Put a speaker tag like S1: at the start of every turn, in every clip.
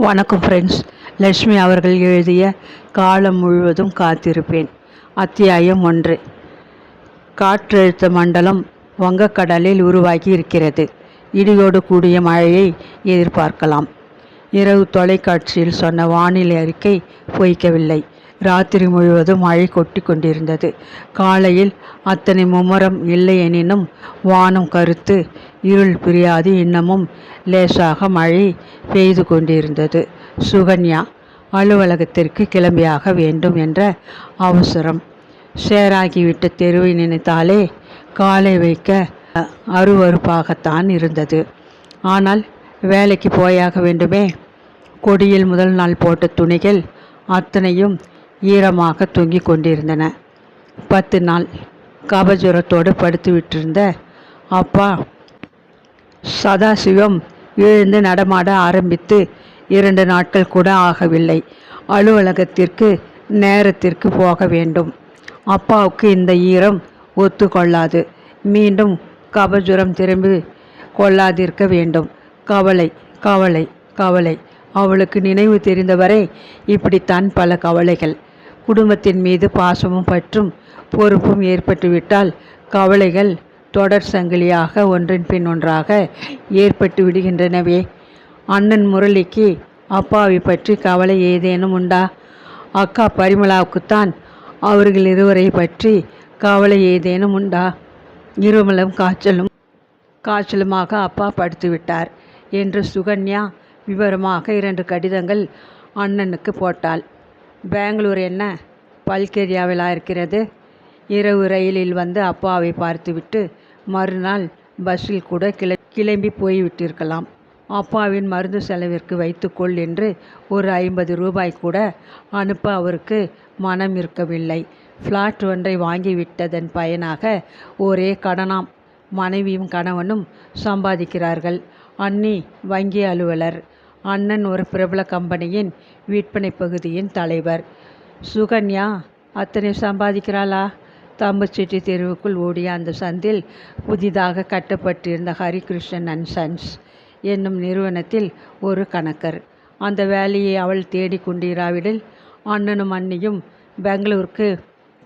S1: வணக்கம் ஃப்ரெண்ட்ஸ் லட்சுமி அவர்கள் எழுதிய காலம் முழுவதும் காத்திருப்பேன் அத்தியாயம் ஒன்று. காற்றழுத்த மண்டலம் வங்கக்கடலில் உருவாகி இருக்கிறது. இடியோடு கூடிய மழையை எதிர்பார்க்கலாம். இரவு தொலைக்காட்சியில் சொன்ன வானிலை அறிக்கை பொய்க்கவில்லை. ராத்திரி முழுவதும் மழை கொட்டி கொண்டிருந்தது. காலையில் அத்தனை மும்முரம் இல்லை எனினும் வானம் கருத்து இருள் பிரியாது இன்னமும் லேசாக மழை பெய்து கொண்டிருந்தது. சுகன்யா அலுவலகத்திற்கு கிளம்பியாக வேண்டும் என்ற அவசரம். சேராகிவிட்ட தெருவை நினைத்தாலே காலை வைக்க அருவறுப்பாகத்தான் இருந்தது. ஆனால் வேலைக்கு போயாக வேண்டுமே கொடியில் முதல் நாள் போட்ட துணிகள் அத்தனையும் ஈரமாக தொங்கிக் கொண்டிருந்தன. பத்து நாள் கபஜுரத்தோடு படுத்து விட்டிருந்த அப்பா சதாசிவம் எழுந்து நடமாட ஆரம்பித்து இரண்டு நாட்கள் கூட ஆகவில்லை. அலுவலகத்திற்கு நேரத்திற்கு போக வேண்டும். அப்பாவுக்கு இந்த ஈரம் ஒத்துக்கொள்ளாது. மீண்டும் கபஜுரம் திரும்பி கொள்ளாதிருக்க வேண்டும். கவலை கவலை கவலை. அவளுக்கு நினைவு தெரிந்தவரை இப்படித்தான் பல கவலைகள். குடும்பத்தின் மீது பாசமும் பற்றும் பொறுப்பும் ஏற்பட்டுவிட்டால் கவலைகள் தொடர் சங்கிலியாக ஒன்றின் பின் ஒன்றாக ஏற்பட்டு விடுகின்றனவே. அண்ணன் முரளிக்கு அப்பாவை பற்றி கவலை ஏதேனும் உண்டா? அக்கா பரிமளாவுக்குத்தான் அவர்கள் இருவரை பற்றி கவலை ஏதேனும் உண்டா? இருமலும் காய்ச்சலும் காய்ச்சலுமாக அப்பா படுத்துவிட்டார் என்று சுகன்யா விவரமாக இரண்டு கடிதங்கள் அண்ணனுக்கு போட்டாள். பெங்களூர் என்ன? பல்கேரியாவிலா இருக்கிறது? இரவு ரயிலில் வந்து அப்பாவை பார்த்துவிட்டு மறுநாள் பஸ்ஸில் கூட கிள கிளம்பி போய்விட்டிருக்கலாம். அப்பாவின் மருந்து செலவிற்கு வைத்துக்கொள் என்று ஒரு ஐம்பது ரூபாய் கூட அனுப்ப அவருக்கு மனம் இருக்கவில்லை. ஃப்ளாட் ஒன்றை வாங்கிவிட்டதன் பயனாக ஒரே கடனாம். மனைவியும் கணவனும் சம்பாதிக்கிறார்கள். அண்ணி வங்கி அலுவலர். அண்ணன் ஒரு பிரபல கம்பெனியின் விற்பனை பகுதியின் தலைவர். சுகன்யா அத்தனை சம்பாதிக்கிறாளா? தாம்பச்செட்டி தெருவுக்குள் ஓடிய அந்த சந்தில் புதிதாக கட்டப்பட்டிருந்த ஹரிகிருஷ்ணன் அண்ட் சன்ஸ் என்னும் நிறுவனத்தில் ஒரு கணக்கர். அந்த வேலையை அவள் தேடிக்கொண்டிராவிடில் அண்ணனும் அண்ணியும் பெங்களூருக்கு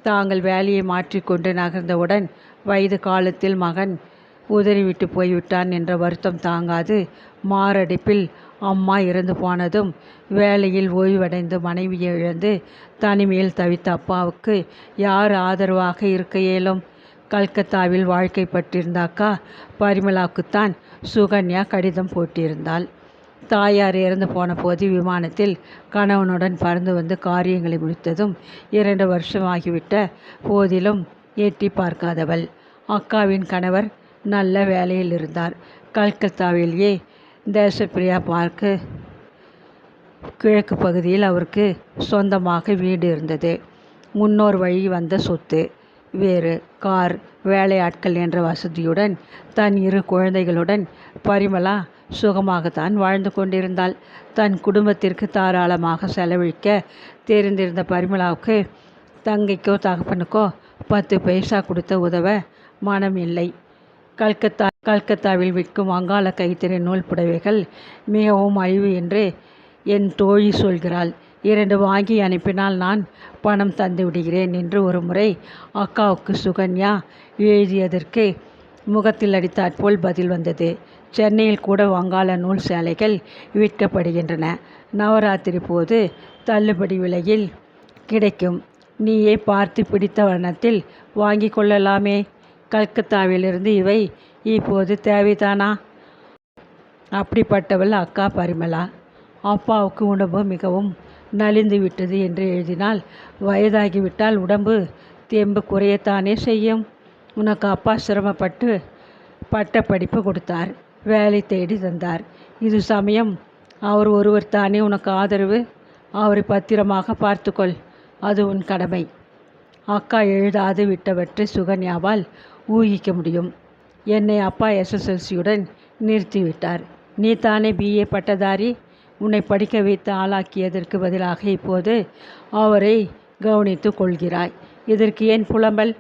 S1: தாங்கள் வேலையை மாற்றிக்கொண்டு நகர்ந்தவுடன் வயது காலத்தில் மகன் உதறிவிட்டு போய்விட்டான் என்ற வருத்தம் தாங்காது. மாரடைப்பில் அம்மா இறந்து போனதும் வேலையில் ஓய்வடைந்து மனைவியை இழந்து தனிமையில் தவித்த அப்பாவுக்கு யார் ஆதரவாக இருக்க இயலும்? கல்கத்தாவில் வாழ்க்கைப்பட்டிருந்த அக்கா பரிமளாவுக்குத்தான் சுகன்யா கடிதம் போட்டிருந்தாள். தாயார் இறந்து போன போது விமானத்தில் கணவனுடன் பறந்து வந்து காரியங்களை முடித்ததும் இரண்டு வருஷம் ஆகிவிட்ட போதிலும் எட்டி பார்க்காதவள். அக்காவின் கணவர் நல்ல வேலையில் இருந்தார். கல்கத்தாவிலேயே தேசப்பிரியா பார்க்கு கிழக்கு பகுதியில் அவருக்கு சொந்தமாக வீடு இருந்தது. முன்னோர் வழி வந்த சொத்து வேறு கார் வேலையாட்கள் என்ற வசதியுடன் தன் இரு குழந்தைகளுடன் பரிமளா சுகமாகத்தான் வாழ்ந்து கொண்டிருந்தாள். தன் குடும்பத்திற்கு தாராளமாக செலவழிக்க தெரிந்திருந்த பரிமளாவுக்கு தங்கைக்கோ தகப்பனுக்கோ பத்து பைசா கொடுத்த உதவ மனம் இல்லை கல்கத்தா கல்கத்தாவில் விற்கும் வங்காள கைத்தறி நூல் புடவைகள் மிகவும் அழிவு என்று என் தோழி சொல்கிறாள். இரண்டு வாங்கி அனுப்பினால் நான் பணம் தந்து விடுகிறேன் என்று ஒரு முறை அக்காவுக்கு சுகன்யா எழுதியதற்கு முகத்தில் அடித்தாற்போல் பதில் வந்தது. சென்னையில் கூட வங்காள நூல் சேலைகள் விற்கப்படுகின்றன. நவராத்திரி போது தள்ளுபடி விலையில் கிடைக்கும். நீயே பார்த்து பிடித்த வண்ணத்தில் வாங்கி கொள்ளலாமே கல்கத்தாவிலிருந்து இவை இப்போது தேவைதானா? அப்படிப்பட்டவள் அக்கா பரிமளா. அப்பாவுக்கு உடம்பு மிகவும் நலிந்து விட்டது என்று எழுதினால் வயதாகிவிட்டால் உடம்பு தெம்பு குறையத்தானே செய்யும்? உனக்கு அப்பா சிரமப்பட்டு பட்ட படிப்பு கொடுத்தார் வேலை தேடி தந்தார். இது சமயம் அவர் ஒருவர் தானே உனக்கு ஆதரவு? அவரை பத்திரமாக பார்த்துக்கொள் அது உன் கடமை. அக்கா எழுதாது விட்டவற்றை சுகன்யாவால் ஊகிக்க முடியும். என்னை அப்பா எஸ்எஸ்எல்சியுடன் நிறுத்திவிட்டார். நீ தானே பிஏ பட்டதாரி? உன்னை படிக்க வைத்து ஆளாக்கியதற்கு பதிலாக இப்போது அவரை கவனித்து கொள்கிறாய். இதற்கு ஏன் புலம்பல்?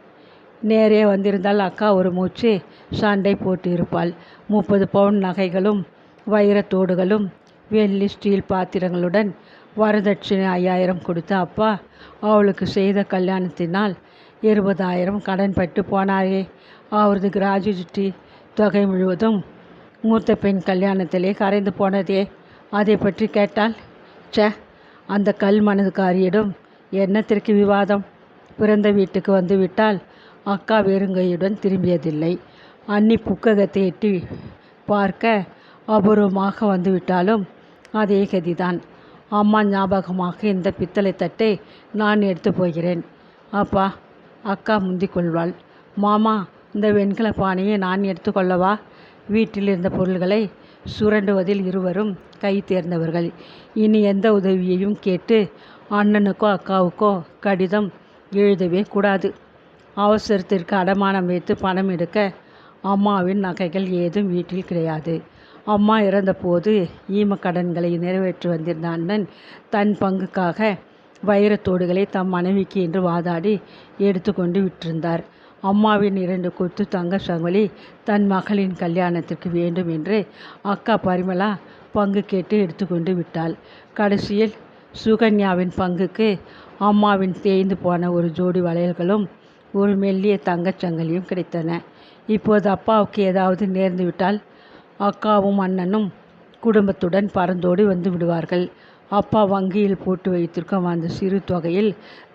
S1: நேரே வந்திருந்தால் அக்கா ஒரு மூச்சு சண்டை போட்டு இருப்பாள் முப்பது பவுன் நகைகளும் வைரத்தோடுகளும் வெள்ளி ஸ்டீல் பாத்திரங்களுடன் வரதட்சணை ஐயாயிரம் கொடுத்த அப்பா அவளுக்கு செய்த கல்யாணத்தினால் இருபதாயிரம் கடன் பட்டு போனாரே அவரது கிராஜுவிட்டி தொகை முழுவதும் மூத்த பெண் கல்யாணத்திலே கரைந்து போனதே. அதை பற்றி கேட்டால் ச்சே அந்த கல் மனதுக்காரியிடம் என்னத்திற்கு விவாதம்? பிறந்த வீட்டுக்கு வந்துவிட்டால் அக்கா வெறுங்கையுடன் திரும்பியதில்லை. அன்னி புக்ககத்தை எட்டி பார்க்க அபூர்வமாக வந்துவிட்டாலும் அதே கதிதான். அம்மா ஞாபகமாக இந்த பித்தளை தட்டை நான் எடுத்து போகிறேன். அப்பா அக்கா முந்திக் கொள்வாள் மாமா இந்த வெண்கல பானையை நான் எடுத்துக்கொள்ளவா? வீட்டில் இருந்த பொருள்களை சுரண்டுவதில் இருவரும் கை தேர்ந்தவர்கள். இனி எந்த உதவியையும் கேட்டு அண்ணனுக்கோ அக்காவுக்கோ கடிதம் எழுதவே கூடாது. அவசரத்திற்கு அடமானம் வைத்து பணம் எடுக்க அம்மாவின் நகைகள் ஏதும் வீட்டில் கிடையாது. அம்மா இறந்தபோது ஈமக்கடன்களை நிறைவேற்றி வந்திருந்த அண்ணன் தன் பங்குக்காக வைரத்தோடுகளை தம் மனைவிக்கு என்று வாதாடி எடுத்துக்கொண்டு விட்டிருந்தார். அம்மாவின் இரண்டு கொத்து தங்க சங்கிலி தன் மகளின் கல்யாணத்திற்கு வேண்டும் என்று அக்கா பரிமளா பங்கு கேட்டு எடுத்துக்கொண்டு விட்டாள். கடைசியில் சுகன்யாவின் பங்குக்கு அம்மாவின் தேய்ந்து போன ஒரு ஜோடி வளையல்களும் ஒரு மெல்லிய தங்கச்சங்கலியும் கிடைத்தன. இப்போது அப்பாவுக்கு ஏதாவது நேர்ந்துவிட்டால் அக்காவும் அண்ணனும் குடும்பத்துடன் பறந்தோடி வந்து விடுவார்கள். அப்பா வங்கியில் போட்டு வைத்திருக்கும் அந்த சிறு தொகையில்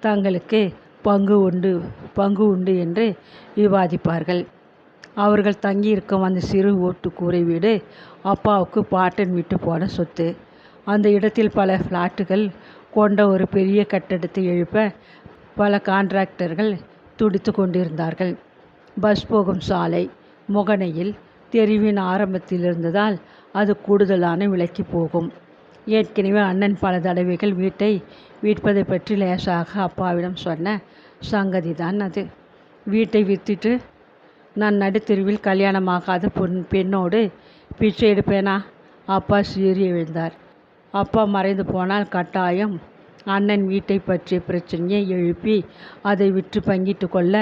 S1: தங்களுக்கு பங்கு உண்டு பங்கு உண்டு என்று விவாதிப்பார்கள். அவர்கள் தங்கியிருக்கும் அந்த சிறு ஓட்டு கூரை வீடு அப்பாவுக்கு பாட்டன் விட்டு போன சொத்து. அந்த இடத்தில் பல ஃப்ளாட்டுகள் கொண்ட ஒரு பெரிய கட்டடத்தை எழுப்ப பல கான்ட்ராக்டர்கள் துடித்து கொண்டிருந்தார்கள். பஸ் போகும் சாலை முகனையில் தெருவின் ஆரம்பத்தில் இருந்ததால் அது கூடுதலான விலைக்கு போகும். ஏற்கனவே அண்ணன் பல தடவைகள் வீட்டை விற்பதை பற்றி லேசாக அப்பாவிடம் சொன்ன சங்கதிதான் அது. வீட்டை விற்றுட்டு நான் நடுத்தெருவில் கல்யாணமாகாத பொன் பெண்ணோடு பிச்சை எடுப்பேனா? அப்பா சீறி எழுந்தார். அப்பா மறைந்து போனால் கட்டாயம் அண்ணன் வீட்டை பற்றிய பிரச்சனையை எழுப்பி அதை விற்று பங்கிட்டு கொள்ள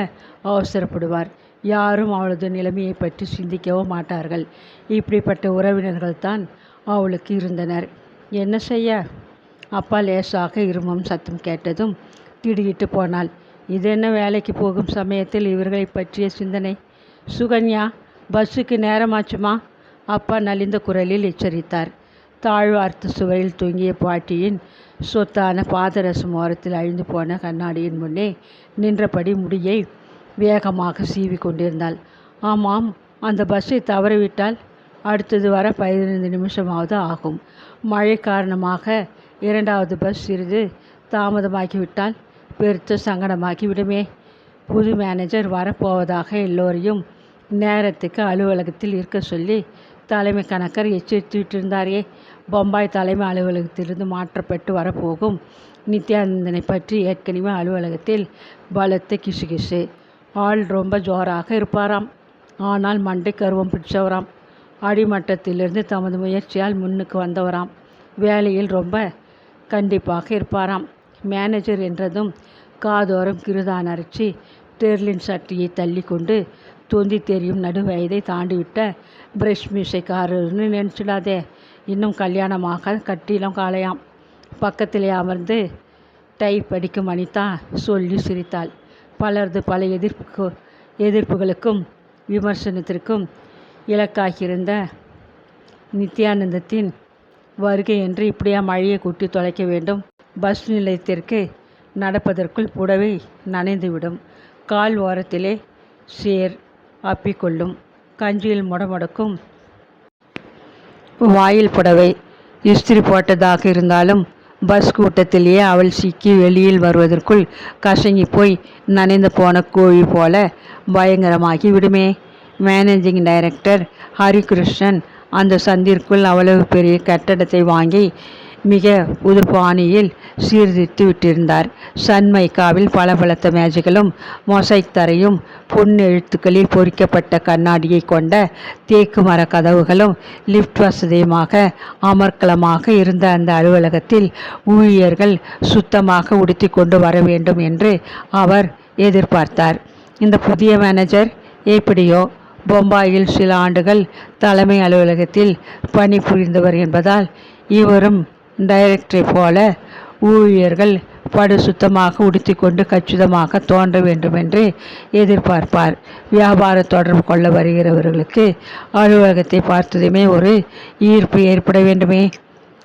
S1: அவசரப்படுவார். யாரும் அவளது நிலைமையை பற்றி சிந்திக்கவோ மாட்டார்கள். இப்படிப்பட்ட உறவினர்கள் தான் அவளுக்கு இருந்தனர். என்ன செய்ய? அப்பா லேசாக இருமும் சத்தம் கேட்டதும் திடுக்கிட்டு போனாள். இது என்ன வேலைக்கு போகும் சமயத்தில் இவர்களை பற்றிய சிந்தனை? சுகன்யா பஸ்ஸுக்கு நேரமாச்சுமா? அப்பா நலிந்த குரலில் எச்சரித்தார். தாழ்வார்த்த சுவரில் தூங்கிய பாட்டியின் சொத்தான பாதரசம் ஓரத்தில் அழிந்து போன கண்ணாடியின் முன்னே நின்றபடி முடியை வேகமாக சீவி கொண்டிருந்தாள். ஆமாம் அந்த பஸ்ஸை தவறிவிட்டால் அடுத்தது வர பதினைந்து நிமிஷமாவது ஆகும். மழை காரணமாக இரண்டாவது பஸ் சிறிது தாமதமாகிவிட்டால் பெருத்த சங்கடமாகி விடுமே புது மேனேஜர் வரப்போவதாக எல்லோரையும் நேரத்துக்கு அலுவலகத்தில் இருக்க சொல்லி தலைமை கணக்கர் எச்சரித்து விட்டிருந்தாரே பம்பாய் தலைமை அலுவலகத்திலிருந்து மாற்றப்பட்டு வரப்போகும். நித்யானந்தனை பற்றி ஏற்கனவே அலுவலகத்தில் பலத்த கிசுகிசு. ஆள் ரொம்ப ஜோராக இருப்பாராம். ஆனால் மண்டை கருவம் பிடிச்சவராம். அடிமட்டத்திலிருந்து தமது முயற்சியால் முன்னுக்கு வந்தவராம். வேலையில் ரொம்ப கண்டிப்பாக இருப்பாராம். மேனேஜர் என்றதும் காதோரம் கிருதான் அரைச்சி டெர்லின் சட்டியை தள்ளி கொண்டு தொந்தி தெரியும் நடுவயதை தாண்டிவிட்ட பிரஷ் மீசைக்காரர்னு நினச்சிடாதே. இன்னும் கல்யாணமாக கட்டிலம் காலையாம் பக்கத்திலே அமர்ந்து டைப் அடிக்கும் அனிதா சொல்லி சிரித்தாள். பலரது பல எதிர்ப்பு எதிர்ப்புகளுக்கும் விமர்சனத்திற்கும் இலக்காகியிருந்த நித்யானந்தத்தின் வருகை என்று இப்படியா மழையை கூட்டி தொலைக்க வேண்டும். பஸ் நிலையத்திற்கு நடப்பதற்குள் புடவை நனைந்துவிடும். கால் ஓரத்திலே சேர் அப்பிக்கொள்ளும். கஞ்சியில் முடமுடக்கும் வாயில் புடவை இஸ்திரி போட்டதாக இருந்தாலும் பஸ் கூட்டத்திலேயே அவள் சிக்கி வெளியில் வருவதற்குள் கசங்கி போய் நனைந்து போன கோழி போல பயங்கரமாகி விடுமே. மேனேஜிங் டைரக்டர் ஹரிகிருஷ்ணன் அந்த சந்திற்குள் அவ்வளவு பெரிய கட்டடத்தை வாங்கி மிக புதுப்பாணியில் சீர்திருத்தி விட்டிருந்தார். சன்மைக்காவில் பல பலத்த மேஜைகளும் மொசைக் தரையும் பொன் எழுத்துக்களில் பொறிக்கப்பட்ட கண்ணாடியை கொண்ட தேக்கு மர கதவுகளும் லிஃப்ட் வசதியுமாக அமர்க்கலமாக இருந்த அந்த அலுவலகத்தில் ஊழியர்கள் சுத்தமாக உடுத்தி கொண்டு வர வேண்டும் என்று அவர் எதிர்பார்த்தார். இந்த புதிய மேனேஜர் எப்படியோ பொம்பாயில் சில ஆண்டுகள் தலைமை அலுவலகத்தில் பணிபுரிந்தவர் என்பதால் இவரும் டைரக்டரை போல ஊழியர்கள் படு சுத்தமாக உடுத்திக்கொண்டு கச்சிதமாக தோன்ற வேண்டுமென்று எதிர்பார்ப்பார். வியாபார தொடர்பு கொள்ள வருகிறவர்களுக்கு அலுவலகத்தை பார்த்ததுமே ஒரு ஈர்ப்பு ஏற்பட வேண்டுமே.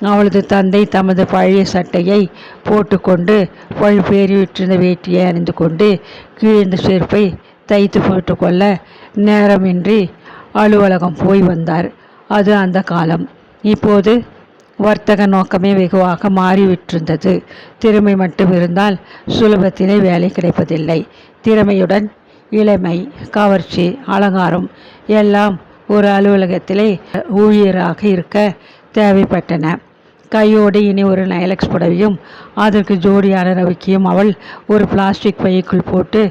S1: அவளது தந்தை தமது பழைய சட்டையை போட்டுக்கொண்டு பழுப்பேறி விட்டிருந்த வேட்டியை அணிந்து கொண்டு கீழ்ந்த செருப்பை தைத்து போட்டுக்கொள்ள நேரமின்றி அலுவலகம் போய் வந்தார். அது அந்த காலம். இப்போது வர்த்தக நோக்கமே வெகுவாக மாறிவிட்டிருந்தது. திறமை மட்டும் இருந்தால் சுலபத்திலே வேலை கிடைப்பதில்லை. திறமையுடன் இளமை கவர்ச்சி அலங்காரம் எல்லாம் ஒரு அலுவலகத்திலே ஊழியராக இருக்க தேவைப்பட்டன. கையோடு இனி ஒரு நைலக்ஸ் புடவையும் அதற்கு ஜோடியான ரவிக்கையும் அவள் ஒரு பிளாஸ்டிக் பைக்குள் போட்டு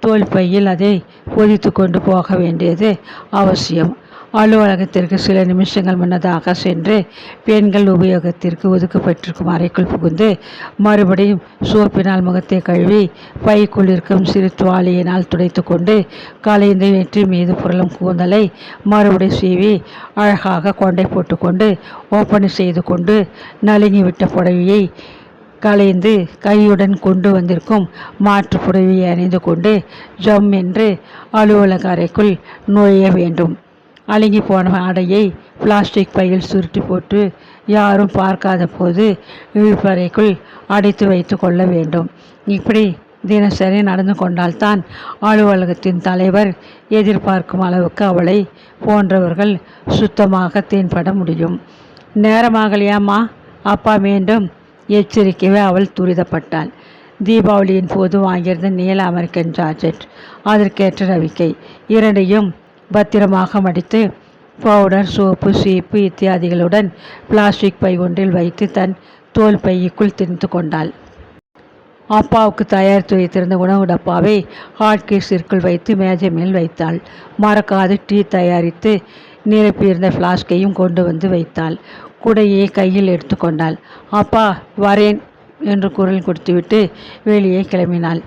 S1: தோல் பையில் அதை பொதித்து கொண்டு போக வேண்டியது அவசியம். அலுவலகத்திற்கு சில நிமிஷங்கள் முன்னதாக சென்று பெண்கள் உபயோகத்திற்கு ஒதுக்கப்பட்டிருக்கும் அறைக்குள் புகுந்து மறுபடியும் சோப்பினால் முகத்தை கழுவி பைக்குள் இருக்கும் சிறு துவாலியினால் துடைத்து கொண்டு கலைந்து வெற்றி மீது புரளும் கூந்தலை மறுபடியும் சீவி அழகாக கொண்டை போட்டுக்கொண்டு ஓப்பனை செய்து கொண்டு நலுங்கிவிட்ட புடவையை கலைந்து கையுடன் கொண்டு வந்திருக்கும் மாற்று புடவையை அணிந்து கொண்டு ஜம் என்று அலுவலக அறைக்குள் நுழைய வேண்டும். அழுகி போன ஆடையை பிளாஸ்டிக் பையில் சுருட்டி போட்டு யாரும் பார்க்காத போது இழுப்பறைக்குள் அடைத்து வைத்து கொள்ள வேண்டும். இப்படி தினசரி நடந்து கொண்டால்தான் அலுவலகத்தின் தலைவர் எதிர்பார்க்கும் அளவுக்கு அவளை போன்றவர்கள் சுத்தமாக தென்பட முடியும். நேரமாகலையாமா அப்பா மீண்டும் எச்சரிக்கவே அவள் துரிதப்பட்டாள். தீபாவளியின் போது வாங்கியிருந்த நீல அமெரிக்கன் ஜார்ஜெட் அதற்கேற்ற ரவிக்கை இரண்டையும் பத்திரமாக மடித்து பவுடர் சோப்பு சீப்பு இத்தியாதிகளுடன் பிளாஸ்டிக் பை ஒன்றில் வைத்து தன் தோல் பையுக்குள் திணித்து கொண்டாள். அப்பாவுக்கு தயாரித்து வைத்திருந்த உணவு டப்பாவை ஹாட்கேஸிற்குள் வைத்து மேஜை மேல் வைத்தாள். மறக்காது டீ தயாரித்து நிரப்பியிருந்த ஃப்ளாஸ்கையும் கொண்டு வந்து வைத்தாள். குடையை கையில் எடுத்துக்கொண்டாள் அப்பா வரேன் என்று குரல் கொடுத்துவிட்டு வெளியே கிளம்பினாள்.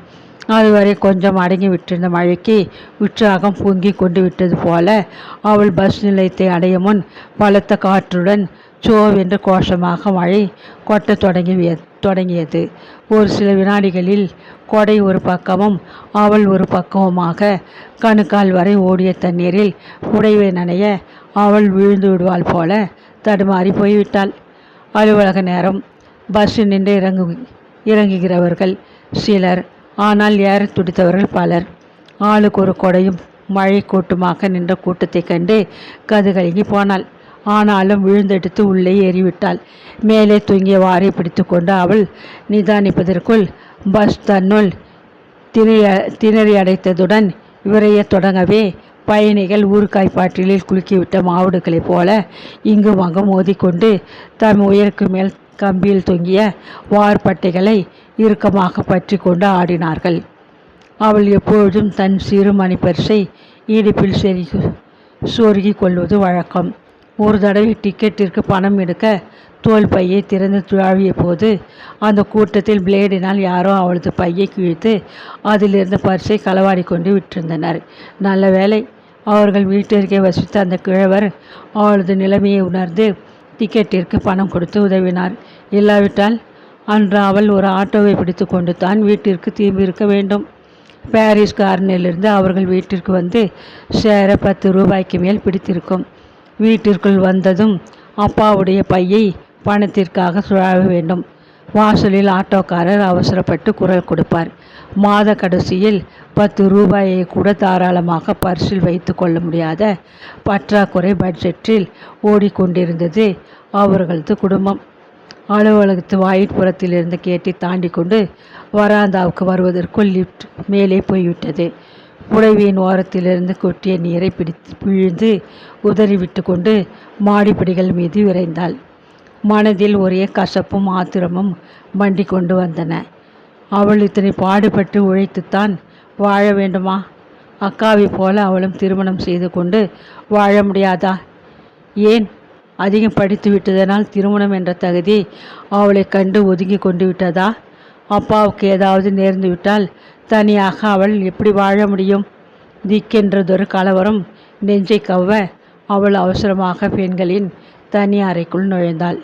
S1: அதுவரை கொஞ்சம் அடங்கி விட்டிருந்த மழைக்கு உற்சாகம் பொங்கி கொண்டு விட்டது போல அவள் பஸ் நிலையத்தை அடைய முன் பலத்த காற்றுடன் சோவென்று கோஷமாக மழை கொட்டத் தொடங்கிய தொடங்கியது. ஒரு சில வினாடிகளில் கொடை ஒரு பக்கமும் அவள் ஒரு பக்கமுமாக கணுக்கால் வரை ஓடிய தண்ணீரில் உடைவை நனைய அவள் விழுந்து விடுவாள் போல தடுமாறி போய்விட்டாள். அலுவலக நேரம். பஸ்ஸு நின்று இறங்கு இறங்குகிறவர்கள் சிலர் ஆனால் ஏற துடித்தவர்கள் பலர். ஆளுக்கு ஒரு கொடையும் மழை கூட்டுமாக நின்ற கூட்டத்தைக் கண்டு கதுகலங்கி போனாள். ஆனாலும் விழுந்தெடுத்து உள்ளே ஏறிவிட்டாள். மேலே தூங்கியவாறே பிடித்து கொண்டு அவள் நிதானிப்பதற்குள் பஸ் தன்னுள் திணைய திணறி அடைத்ததுடன் விரைய தொடங்கவே பயணிகள் ஊறுகாய் குலுக்கிவிட்ட மாவுடுகளைப் போல இங்கு அங்கும் மோதிக்கொண்டு தம் உயருக்கு மேல் கம்பியில் தொங்கிய வார்பட்டைகளை இறுக்கமாக பற்றி கொண்டு ஆடினார்கள். அவள் எப்பொழுதும் தன் சிறு மணிப்பரிசை இடுப்பில் செறி சொருகி கொள்வது வழக்கம். ஒரு தடவை டிக்கெட்டிற்கு பணம் எடுக்க தோல் பையை திறந்து துழாவிய போது அந்த கூட்டத்தில் பிளேடினால் யாரோ அவளது பையை கிழித்து அதிலிருந்த பரிசை களவாடி கொண்டு விட்டிருந்தனர். நல்ல வேலை அவர்கள் வீட்டிற்கே வசித்த அந்த கிழவர் அவளது நிலைமையை உணர்ந்து டிக்கெட்டிற்கு பணம் கொடுத்து உதவினார். இல்லாவிட்டால் அன்று அவள் ஒரு ஆட்டோவை பிடித்து கொண்டு தான் வீட்டிற்கு திரும்பியிருக்க வேண்டும். பாரிஸ் கார்னிலிருந்து அவர்கள் வீட்டிற்கு வந்து சேர பத்து ரூபாய்க்கு மேல் பிடித்திருக்கும். வீட்டிற்குள் வந்ததும் அப்பாவுடைய பையை பணத்திற்காக சுழாவ வேண்டும். வாசலில் ஆட்டோக்காரர் அவசரப்பட்டு குரல் கொடுப்பார். மாத கடைசியில் பத்து ரூபாயை கூட தாராளமாக பர்சில் வைத்து கொள்ள முடியாத பற்றாக்குறை பட்ஜெட்டில் ஓடிக்கொண்டிருந்தது அவர்களது குடும்பம். அலுவலகத்து வாயிற்புறத்திலிருந்து கேட்டை தாண்டி கொண்டு வராந்தாவுக்கு வருவதற்குள் லிஃப்ட் மேலே போய்விட்டது. புடவையின் ஓரத்திலிருந்து கொட்டிய நீரை பிடித்து பிழிந்து உதறிவிட்டு கொண்டு மாடிப்படிகள் மீது விரைந்தாள். மனதில் ஒரே கசப்பும் ஆத்திரமும் மண்டி கொண்டு வந்தன. அவள் இத்தனை பாடுபட்டு உழைத்துத்தான் வாழ வேண்டுமா? அக்காவை போல அவளும் திருமணம் செய்து கொண்டு வாழ முடியாதா? ஏன் அதிகம் படித்து விட்டதனால் திருமணம் என்ற தகுதி அவளை கண்டு ஒதுங்கி கொண்டு விட்டதா? அப்பாவுக்கு ஏதாவது நேர்ந்து விட்டால் தனியாக அவள் எப்படி வாழ முடியும்? திக்கென்றதொரு கலவரம் நெஞ்சை கவ்வ அவள் அவசரமாக பெண்களின் தனி அறைக்குள் நுழைந்தாள்.